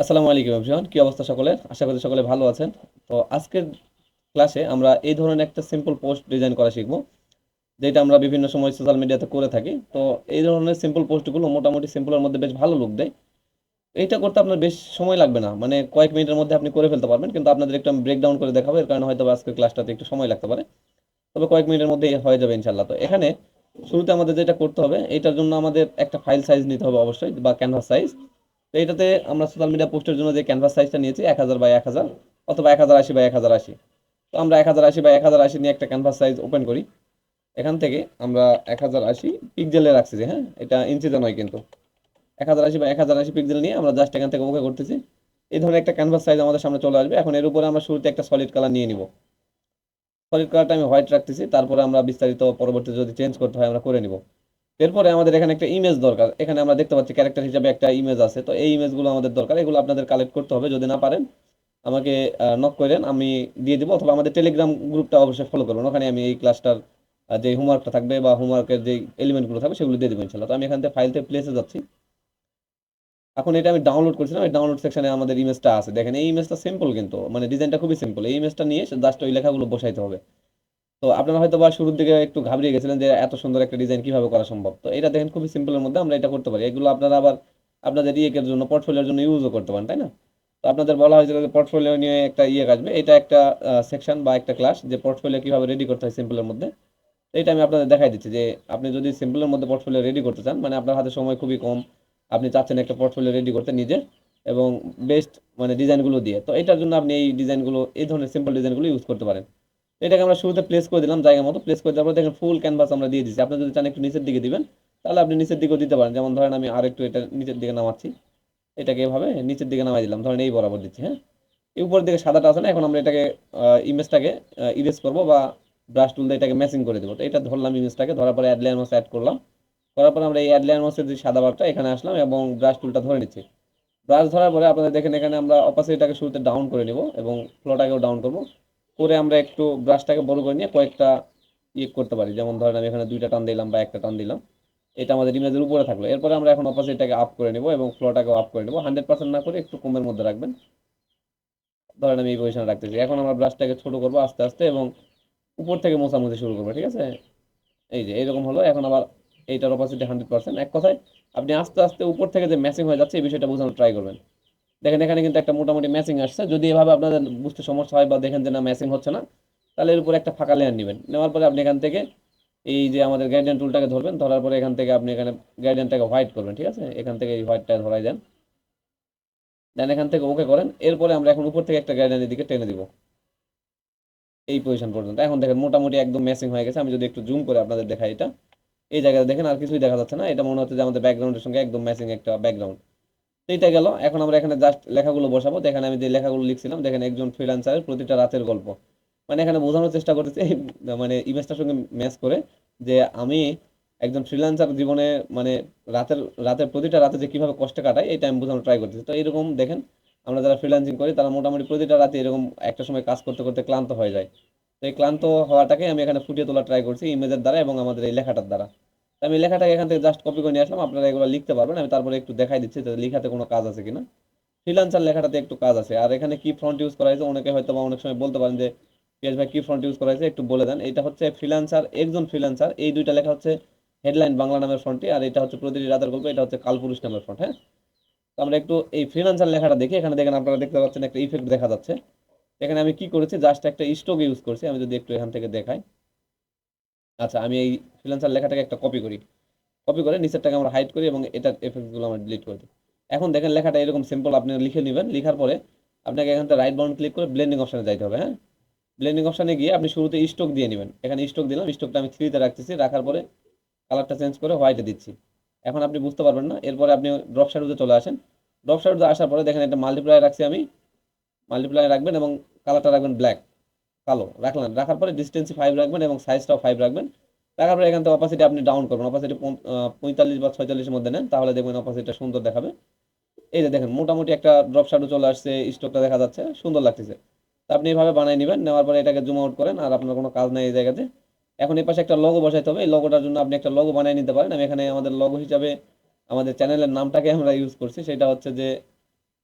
আসসালামু আলাইকুম এভরিওয়ান, কি অবস্থা সকলের? আশা করি সকলে ভালো আছেন। তো আজকের ক্লাসে আমরা এই ধরনের একটা সিম্পল পোস্ট ডিজাইন করা শিখব, যেটা আমরা বিভিন্ন সময় সোশ্যাল মিডিয়াতে করে থাকি। তো এই ধরনের সিম্পল পোস্টগুলো মোটামুটি সিম্পলের মধ্যে বেশ ভালো লুক দেয়। এইটা করতে আপনার বেশ সময় লাগবে না। মানে কয়েক মিনিটের মধ্যে আপনি করে ফেলতে পারবেন, কিন্তু আপনাদের একটু আমি ব্রেকডাউন করে দেখাবো। এর কারণে হয়তো আজকের ক্লাসটাতে একটু সময় লাগতে পারে। তবে কয়েক মিনিটের মধ্যে হয়ে যাবে ইনশাল্লাহ তো এখানে শুরুতে আমাদের যেটা করতে হবে, এটার জন্য আমাদের একটা ফাইল সাইজ নিতে হবে অবশ্যই, বা ক্যানভাস সাইজ তো এটাতে আমরা সোশ্যাল মিডিয়া পোস্টের জন্য যে ক্যানভাস সাইজটা নিয়েছি, এক হাজার বাই এক হাজার অথবা এক হাজার আশি বাই এক হাজার আশি। তো আমরা এক হাজার আশি বাই এক হাজার আশি নিয়ে একটা ক্যানভাস সাইজ ওপেন করি। এখান থেকে আমরা এক হাজার আশি পিকজেলে রাখছি যে হ্যাঁ এটা ইঞ্চিতে নয় কিন্তু। এক হাজার আশি বা এক হাজার আশি পিক্সেল নিয়ে আমরা জাস্ট এখান থেকে ওকে করতেছি। এই ধরনের একটা ক্যানভাস সাইজ আমাদের সামনে চলে আসবে। এখন এর উপরে আমরা শুরুতে একটা সলিড কালার নিয়ে নিব। সলিড কালারটা আমি হোয়াইট রাখতেছি। তারপরে আমরা বিস্তারিত পরবর্তী যদি চেঞ্জ করতে হয়, আমরা করে নিব। এরপরে আমাদের এখানে একটা ইমেজ দরকার। এখানে আমরা দেখতে পাচ্ছি ক্যারেক্টার হিসাবে একটা ইমেজ আছে। তো এই ইমেজগুলো আমাদের দরকার। এগুলো আপনাদের কালেক্ট করতে হবে। যদি না পারেন, আমাকে নক করেন। আমি দিয়ে দিব অথবা আমাদের টেলিগ্রাম গ্রুপটা অবশ্যই ফলো করবেন। ওখানে আমি এই ক্লাসটার যে হোমওয়ার্কটা থাকবে বা হোমওয়ার্কের যে এলিমেন্টগুলো থাকবে, সেগুলো দিয়ে দেবেন ইনশাল্লাহ। তো আমি এখান থেকে ফাইল প্লেসে যাচ্ছি। এখন এটা আমি ডাউনলোড করছিলাম। এই ডাউনলোড সেকশনে আমাদের ইমেজটা আছে। দেখেন, এই ইমেজটা সিম্পল কিন্তু। মানে ডিজাইনটা খুবই সিম্পল এই ইমেজটা নিয়ে জাস্ট ওই লেখাগুলো বসাইতে হবে। তো আপনারা হয়তো বা শুরুর দিকে একটু ঘাবড়িয়ে গেছিলেন যে এত সুন্দর একটা ডিজাইন কীভাবে করা সম্ভব? তো এটা দেখেন খুবই সিম্পলের মধ্যে আমরা এটা করতে পারি। এগুলো আপনারা আবার আপনাদের ইয়েকের জন্য পোর্টফোলিওর জন্য ইউজও করতে পারেন, তাই না? তো আপনাদের বলা হয়েছিল যে পোর্টফোলিও নিয়ে একটা ইয়ে আসবে। এটা একটা সেকশন বা একটা ক্লাস যে পোর্টফোলিও কীভাবে রেডি করতে হয় সিম্পলের মধ্যে। এটা আমি আপনাদের দেখাই দিচ্ছি যে আপনি যদি সিম্পলের মধ্যে পোর্টফোলিও রেডি করতে চান মানে আপনার হাতে সময় খুবই কম, আপনি চাচ্ছেন একটা পোর্টফোলিও রেডি করতে নিজে এবং বেস্ট মানে ডিজাইনগুলো দিয়ে, তো এটার জন্য আপনি এই ডিজাইনগুলো এই ধরনের সিম্পল ডিজাইনগুলো ইউজ করতে পারেন। এটাকে আমরা শুরুতে প্লেস করে দিলাম জায়গা মতো প্লেস করে দেওয়ার দেখেন ফুল ক্যানভাস আমরা দিয়ে দিচ্ছি আপনি যদি চান একটু নিচের দিকে দিবেন, তাহলে আপনি নিচের দিকেও দিতে পারেন। যেমন ধরেন আমি আর একটু এটা নিচের দিকে নামাচ্ছি। এটাকে এভাবে নিচের দিকে নামাই দিলাম। ধরেন এই বরাবর দিচ্ছি হ্যাঁ? এই উপরের দিকে সাদাটা আছে না, এখন আমরা এটাকে ইমেজটাকে ইরেজ করব বা ব্রাশ টুল দিয়ে এটাকে ম্যাচিং করে দেবো। তো এটা ধরলাম ইমেজটাকে ধরার পরে অ্যাড মাস অ্যাড করলাম। করার পরে আমরা এই অ্যাড মাসের যে সাদা বারটা এখানে আসলাম এবং ব্রাশ টুলটা ধরে নিচ্ছি। ব্রাশ ধরার পরে আপনাদের দেখেন এখানে আমরা অপাসিটিটাকে শুরুতে ডাউন করে নিব এবং ফ্লোটাকেও ডাউন করব। করে আমরা একটু ব্রাশটাকে বড় করে নিয়ে কয়েকটা ইয়ে করতে পারি। যেমন ধরেন আমি এখানে দুইটা টান দিলাম বা একটা টান দিলাম। এটা আমাদের ইমেজের উপরে থাকল। এরপরে আমরা এখন অপোজিটটাকে আপ করে নেব এবং ফ্লোটাকেও আপ করে নেব। হান্ড্রেড পার্সেন্ট না করে একটু কমের মধ্যে রাখবেন। ধরেন আমি এই পজিশনে রাখতেছি। এখন আমরা ব্রাশটাকে ছোট করব আস্তে আস্তে এবং উপর থেকে মোছামুছি শুরু করব, ঠিক আছে? এই যে এইরকম হলো। এখন আবার এইটার অপাসিটি হান্ড্রেড পার্সেন্ট এক কথায় আপনি আস্তে আস্তে উপর থেকে যে ম্যাচিং হয়ে যাচ্ছে, এই বিষয়টা বোঝানোর ট্রাই করবেন। দেখেন, এখানে কিন্তু একটা মোটামুটি ম্যাচিং আসছে। যদি এভাবে আপনাদের বুঝতে সমস্যা হয় বা দেখেন যে না ম্যাচিং হচ্ছে না, তাহলে এর উপরে একটা ফাঁকা লেয়ার নেবেন। নেওয়ার পরে আপনি এখান থেকে এই যে আমাদের গাইডেন টুলটাকে ধরবেন, ধরার পরে এখান থেকে আপনি এখানে গাইডেনটাকে হোয়াইট করবেন, ঠিক আছে? এখান থেকে এই হোয়াইটটা ধরাই দেন। দেন এখান থেকে ওকে করেন। এরপরে আমরা এখন উপর থেকে একটা গাইডেনের দিকে টেনে দিব। এই পজিশন পর্যন্ত। এখন দেখেন, মোটামুটি একদম ম্যাচিং হয়ে গেছে। আমি যদি একটু জুম করে আপনাদের দেখাই এটা। এই জায়গায় দেখেন, আর কিছুই দেখা যাচ্ছে না। এটা মনে হচ্ছে যে আমাদের ব্যাকগ্রাউন্ডের সঙ্গে একদম ম্যাচিং একটা ব্যাকগ্রাউন্ড এইটা গেল। এখন আমরা এখানে জাস্ট লেখাগুলো বসাবো। দেখেন আমি যে লেখাগুলো লিখছিলাম, দেখেন একজন ফ্রিল্যান্সারের প্রতিটা রাতের গল্প। মানে এখানে বোঝানোর চেষ্টা করতেছি মানে ইমেজটার সঙ্গে ম্যাচ করে যে আমি একজন ফ্রিল্যান্সার জীবনে মানে রাতের রাতের প্রতিটা রাতে যে কীভাবে কষ্ট কাটায়, এটা আমি বোঝানোর ট্রাই করতেছি। তো এরকম দেখেন, আমরা যারা ফ্রিল্যান্সিং করি, তারা মোটামুটি প্রতিটা রাতে এরকম একটা সময় কাজ করতে করতে ক্লান্ত হয়ে যায়। তো এই ক্লান্ত হওয়াটাকে আমি এখানে ফুটিয়ে তোলা ট্রাই করছি ইমেজের দ্বারা এবং আমাদের এই লেখাটার দ্বারা। আমি লেখাটাকে এখান থেকে জাস্ট কপি করে নিয়ে আসলাম, আপনারা এগুলো লিখতে পারবেন, আমি তারপরে একটু দেখাই দিচ্ছি যে লেখাতে কোনো কাজ আছে কিনা। ফ্রিলান্সার লেখাটাতে একটু কাজ আছে, আর এখানে কি ফ্রন্ট ইউজ করা হয়েছে, অনেকে হয়তো বা অনেক সময় বলতে পারেন যে পিএস ভাই, কি ফ্রন্ট ইউজ করা হয়েছে? একটু বলে দেন। এটা হচ্ছে ফ্রিলান্সার একজন ফ্রিলান্সার এই দুইটা লেখা হচ্ছে হেডলাইন বাংলা নামের ফ্রন্টে আর এটা হচ্ছে প্রতিটি রাতের গল্প, এটা হচ্ছে কালপুরুষ নামের ফ্রন্ট হ্যাঁ? তো আমরা একটু এই ফ্রিলান্সার লেখাটা দেখি, এখানে দেখেন আপনারা দেখতে পাচ্ছেন একটা ইফেক্ট দেখা যাচ্ছে। এখানে আমি কি করেছি জাস্ট একটা স্টক ইউজ করছি, আমি যদি একটু এখান থেকে দেখাই। আচ্ছা আমি এই ফ্রিলান্সার লেখাটাকে একটা কপি করি। কপি করে নিচেরটাকে আমরা হাইড করি এবং এটার এফেক্টগুলো আমরা ডিলিট করে দিই। এখন দেখেন লেখাটা এরকম সিম্পল আপনি লিখে নেবেন, লেখার পরে আপনাকে এখান থেকে রাইট বাউন্ড ক্লিক করে ব্লেন্ডিং অপশানে যাইতে হবে হ্যাঁ? ব্লেন্ডিং অপশানে গিয়ে আপনি শুরুতে স্টক দিয়ে নেবেন। এখানে স্টক দিলাম স্টকটা আমি থ্রিতে রাখতেছি, রাখার পরে কালারটা চেঞ্জ করে হোয়াইটে দিচ্ছি। এখন আপনি বুঝতে পারবেন না, এরপরে আপনি ড্রপ শ্যাডোতে চলে আসেন। ড্রপ শ্যাডোতে আসার পরে দেখেন একটা মাল্টিপ্লাই রাখছি আমি। মাল্টিপ্লাই রাখবেন এবং কালারটা রাখবেন ব্ল্যাক কালো। রাখলেন। রাখার পরে ডিস্টেন্সি ফাইভ রাখবেন এবং সাইজটাও ফাইভ রাখবেন। রাখার পরে এখান থেকে অপাসিটি আপনি ডাউন করবেন। অপাসিটি পঁয়তাল্লিশ বা ছয়চল্লিশের মধ্যে নেন, তাহলে দেখবেন অপাসিটিটা সুন্দর দেখাবে। এই যে দেখেন, মোটামুটি একটা ড্রপ শ্যাডো চলে আসছে স্টকটা দেখা যাচ্ছে, সুন্দর লাগতেছে। তা আপনি এইভাবে বানিয়ে নেবেন, নেওয়ার পরে এটাকে জুম আউট করেন আর আপনার কোনো কাজ নেই এই জায়গাতে। এখন এই পাশে একটা লগো বসাইতে হবে। এই লগোটার জন্য আপনি একটা লগো বানিয়ে নিতে পারেন। আমি এখানে আমাদের লগো হিসাবে আমাদের চ্যানেলের নামটাকে আমরা ইউজ করছি। সেটা হচ্ছে যে,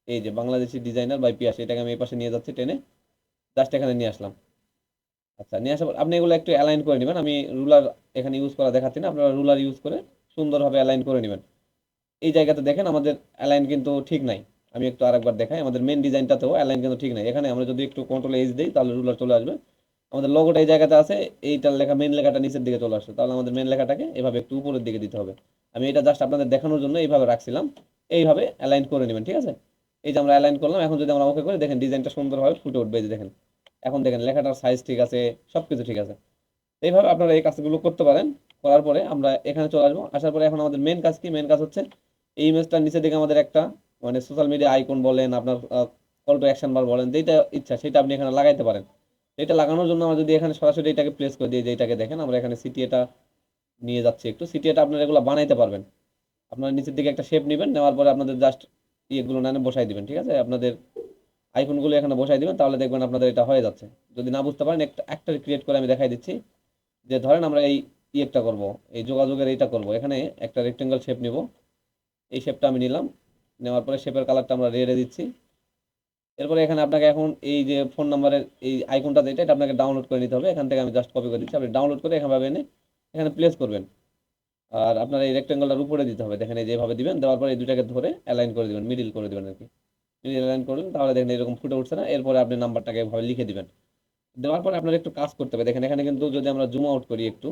এই যে বাংলাদেশি ডিজাইনার বাই পিয়াস, এটাকে আমি এই পাশে নিয়ে যাচ্ছি টেনে। জাস্ট এখানে নিয়ে আসলাম। আচ্ছা নিয়ে আসার পর আপনি এগুলো একটু অ্যালাইন করে নেবেন। আমি রুলার এখানে ইউজ করা দেখাচ্ছি না, আপনারা রুলার ইউজ করে সুন্দরভাবে অ্যালাইন করে নেবেন। এই জায়গাতে দেখেন আমাদের অ্যালাইন কিন্তু ঠিক নাই। আমি একটু আরেকবার দেখাই, আমাদের মেন ডিজাইনটাতেও অ্যালাইন কিন্তু ঠিক নাই। এখানে আমরা যদি একটু কন্ট্রোল এইচ দিই, তাহলে রুলার চলে আসবে। আমাদের লোগোটা এই জায়গাতে আছে, এইটার লেখা মেন লেখাটা নিচের দিকে চলে আসছে তাহলে আমাদের মেন লেখাটাকে এভাবে একটু উপরের দিকে দিতে হবে। আমি এটা জাস্ট আপনাদের দেখানোর জন্য এইভাবে রাখছিলাম। এইভাবে অ্যালাইন করে নেবেন, ঠিক আছে? এই যে আমরা অ্যালাইন করলাম, এখন যদি আমরা ওকে করি, দেখেন ডিজাইনটা সুন্দরভাবে ফুটে উঠবে যে দেখেন। এখন দেখেন লেখাটার সাইজ ঠিক আছে সব কিছু ঠিক আছে। এইভাবে আপনারা এই কাজগুলো করতে পারেন, করার পরে আমরা এখানে চলে আসব। আসার পরে এখন আমাদের মেন কাজ কি? মেন কাজ হচ্ছে এই ইমেজটার নিচের দিকে আমাদের একটা মানে সোশ্যাল মিডিয়া আইকন বলেন, আপনার কল টু অ্যাকশন বার বলেন যেটা ইচ্ছা সেটা আপনি এখানে লাগাইতে পারেন। এটা লাগানোর জন্য আমরা যদি এখানে সরাসরি এটাকে প্লেস করে দিই যে এটাকে দেখেন, আমরা এখানে সিটি এটা নিয়ে যাচ্ছি একটু। সিটি এটা আপনারা এগুলো বানাইতে পারবেন। আপনারা নিচের দিকে একটা শেপ নেবেন, নেওয়ার পরে আপনাদের জাস্ট ইয়েগুলো নানে বসাই দিবেন, ঠিক আছে? আপনাদের আইকনগুলো এখানে বসাই দিবেন, তাহলে দেখবেন আপনাদের এটা হয়ে যাচ্ছে। যদি না বুঝতে পারেন, একটা একটা ক্রিয়েট করে আমি দেখাই দিচ্ছি। যে ধরেন আমরা এই ইয়েটা করব, এই যোগাযোগের এইটা করব। এখানে একটা রেক্টেঙ্গেল শেপ নিব। এই শেপটা আমি নিলাম। নেওয়ার পরে শেপের কালারটা আমরা রেডে দিচ্ছি। এরপরে এখানে আপনাকে এখন এই যে ফোন নাম্বারের এই আইকনটা যেটা, এটা আপনাকে ডাউনলোড করে নিতে হবে। এখান থেকে আমি জাস্ট কপি করে দিচ্ছি। আপনি ডাউনলোড করে এখানে এনে এখানে প্লেস করবেন। আর আপনার এই রেক্টেঙ্গলটার উপরে দিতে হবে। দেখেন এই যেভাবে দিবেন, দেওয়ার পরে এই দুটাকে ধরে অ্যালাইন করে দিবেন মিডিল করে দেবেন আর কি। মিডিল অ্যালাইন করবেন তাহলে দেখেন এরকম ফুটে উঠছে না। এরপরে আপনি নাম্বারটাকে এভাবে লিখে দিবেন। দেওয়ার পরে আপনার একটু কাজ করতে হবে। দেখেন, এখানে কিন্তু যদি আমরা জুম আউট করি একটু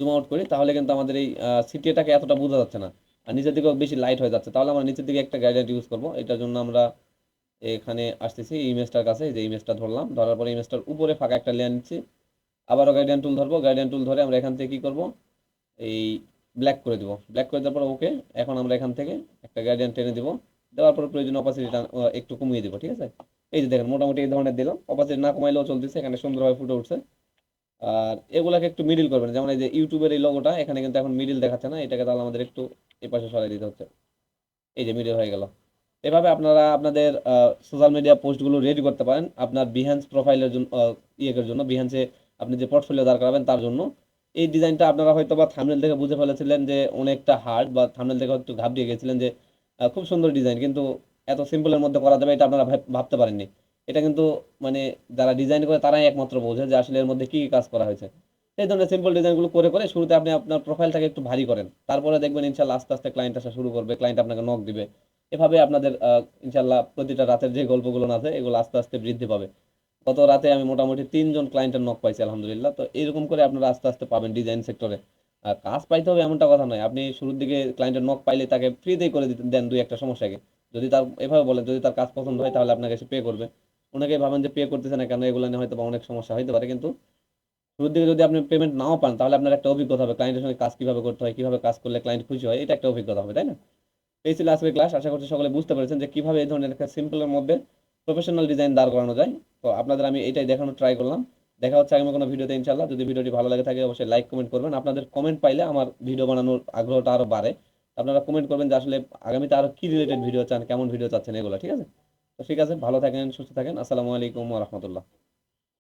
জুম আউট করি, তাহলে কিন্তু আমাদের এই সিটিটাকে এতটা বোঝা যাচ্ছে না। আর নিচের দিকেও বেশি লাইট হয়ে যাচ্ছে। তাহলে আমরা নিচের দিকে একটা গাইডেন্ট ইউজ করব। এটার জন্য আমরা এখানে আসতেছি ইমেজটার কাছে যে ইমেজটা ধরলাম। ধরার পরে ইমেজটার উপরে ফাঁকা একটা লেয়ার নিচ্ছি। আবারও গাইডেন্ট টুল ধরবো। গাইডেন্ট টুল ধরে আমরা এখান থেকে কী করব? এই ব্ল্যাক করে দেবো। ব্ল্যাক করে দেওয়ার পর ওকে এখন আমরা এখান থেকে একটা গাইডেন্ট টেনে দিব। দেওয়ার পর প্রয়োজন অপাসিটিটা একটু কমিয়ে দিব, ঠিক আছে? এই যে দেখেন, মোটামুটি এই ধরনের দিলাম অপাসিটি না কমাইলেও চলতেছে, এখানে সুন্দরভাবে ফুটে উঠছে। আর এগুলাকে একটু মিডিল করবেন, যেমন এই যে ইউটিউবের এই লোগোটা এখানে কিন্তু এখন মিডিল দেখাচ্ছে না, এটাকে তাহলে আমাদের একটু এই পাশে সরাই দিতে হচ্ছে। এই যে মিডিল হয়ে গেল। এভাবে আপনারা আপনাদের সোশ্যাল মিডিয়া পোস্টগুলো রেডি করতে পারেন, আপনার বিহান্স প্রোফাইলের জন্য ইয়ের জন্য বিহান্সে আপনি যে পোর্টফোলিও দাঁড় করাবেন তার জন্য। এই ডিজাইনটা আপনারা হয়তো বা থামনেল থেকে বুঝে ফেলেছিলেন যে অনেকটা হার্ড বা থামনেল থেকে একটু ঘাবড়িয়ে গেছিলেন যে খুব সুন্দর ডিজাইন কিন্তু এত সিম্পলের মধ্যে করা যাবে এটা আপনারা ভাবতে পারেননি। এটা কিন্তু মানে যারা ডিজাইন করে, তারাই একমাত্র বোঝে যে আসলে এর মধ্যে কি কি কাজ করা হয়েছে। এই ধরনের সিম্পল ডিজাইনগুলো করে করে শুরুতে আপনি আপনার প্রোফাইলটাকে একটু ভারী করেন। তারপরে দেখবেন ইনশাল্লাহ আস্তে আস্তে ক্লায়েন্ট আসা শুরু করবে ক্লায়েন্ট আপনাকে নক দিবে। এভাবে আপনাদের ইনশাল্লাহ প্রতিটা রাতের যে গল্পগুলো আছে, এগুলো আস্তে আস্তে বৃদ্ধি পাবে। গত রাতে আমি মোটামুটি তিনজন ক্লায়েন্টের নক পাইছি, আলহামদুলিল্লাহ। তো এরকম করে আপনারা আস্তে আস্তে পাবেন ডিজাইন সেক্টরে কাজ পাইতে হবে এমনটা কথা নয়। আপনি শুরুর দিকে ক্লায়েন্টের নক পাইলে তাকে ফ্রিতেই করে দিতে দেন দুই একটা সমস্যাকে। যদি তার এভাবে বলেন, যদি তার কাজ পছন্দ হয় তাহলে আপনাকে সে পে করবে। অনেকে ভাবেন যে পে করতেছে না কেন, এগুলো নিয়ে হয়তো বা অনেক সমস্যা হতে পারে, কিন্তু শুরুর দিকে যদি আপনি পেমেন্ট নাও পান, তাহলে আপনার একটা অভিজ্ঞতা হবে। ক্লায়েন্টের সঙ্গে কাজ কীভাবে করতে হয়, কীভাবে কাজ করলে ক্লায়েন্ট খুশি হয়, এটা একটা অভিজ্ঞতা হবে, তাই না? এই ছিল আজকের ক্লাস আশা করছি সকলে বুঝতে পেরেছেন যে কীভাবে এই ধরনের একটা সিম্পলের মধ্যে প্রফেশনাল ডিজাইন দাঁড় করানো যায়। তো আপনাদের আমি এটাই দেখানোর ট্রাই করলাম। দেখা হচ্ছে আগামী কোনো ভিডিওতে ইনশাল্লাহ যদি ভিডিওটি ভালো লাগে থাকে, অবশ্যই লাইক কমেন্ট করবেন। আপনাদের কমেন্ট পাইলে আমার ভিডিও বানানোর আগ্রহটা আরও বাড়ে। আপনারা কমেন্ট করবেন যে আসলে আগামীতে আরও কী রিলেটেড ভিডিও চান, কেমন ভিডিও চাচ্ছেন এগুলো, ঠিক আছে? তো ঠিক আছে, ভালো থাকেন, সুস্থ থাকেন। আসসালামু আলাইকুম রহমতুল্লাহ।